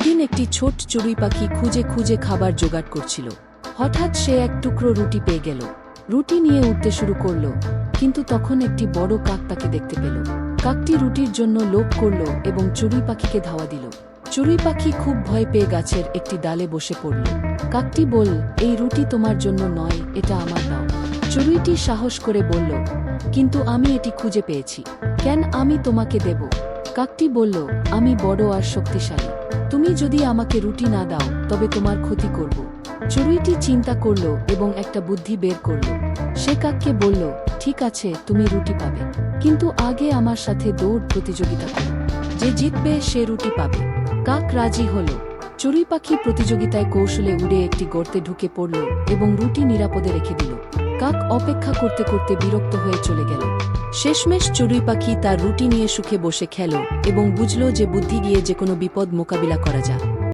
একদিন একটি ছোট চড়ুই পাখি খুঁজে খুঁজে খাবার জোগাড় করছিল। হঠাৎ সে এক টুকরো রুটি পেয়ে গেল। রুটি নিয়ে উঠতে শুরু করল, কিন্তু তখন একটি বড় কাক তাকে দেখতে পেল। কাকটি রুটির জন্য লোভ করল এবং চড়ুই পাখিকে ধাওয়া দিল। চড়ুই পাখি খুব ভয় পেয়ে গাছের একটি ডালে বসে পড়ল। কাকটি বল এই রুটি তোমার জন্য নয়, এটা আমার দাও। চড়ুইটি সাহস করে বলল, কিন্তু আমি এটি খুঁজে পেয়েছি। কেন আমি তোমাকে দেব? কাকটি বলল, আমি বড় আর শক্তিশালী। তুমি যদি আমাকে রুটি না দাও, তবে তোমার ক্ষতি করব। চড়ুইটি চিন্তা করল এবং একটা বুদ্ধি বের করল। সে কাককে বলল, ঠিক আছে, তুমি রুটি পাবে। কিন্তু আগে আমার সাথে দৌড় প্রতিযোগিতা করো। যে জিতবে, সে রুটি পাবে। কাক রাজি হল। চড়ুই পাখি প্রতিযোগিতায় কৌশলে উড়ে একটি গর্তে ঢুকে পড়ল এবং রুটি নিরাপদে রেখে দিল। কাক অপেক্ষা করতে করতে বিরক্ত হয়ে চলে গেল। শেষমেশ চড়ুই পাখি তার রুটি নিয়ে সুখে বসে খেল এবং বুঝল যে বুদ্ধি দিয়ে যে কোনো বিপদ মোকাবিলা করা যায়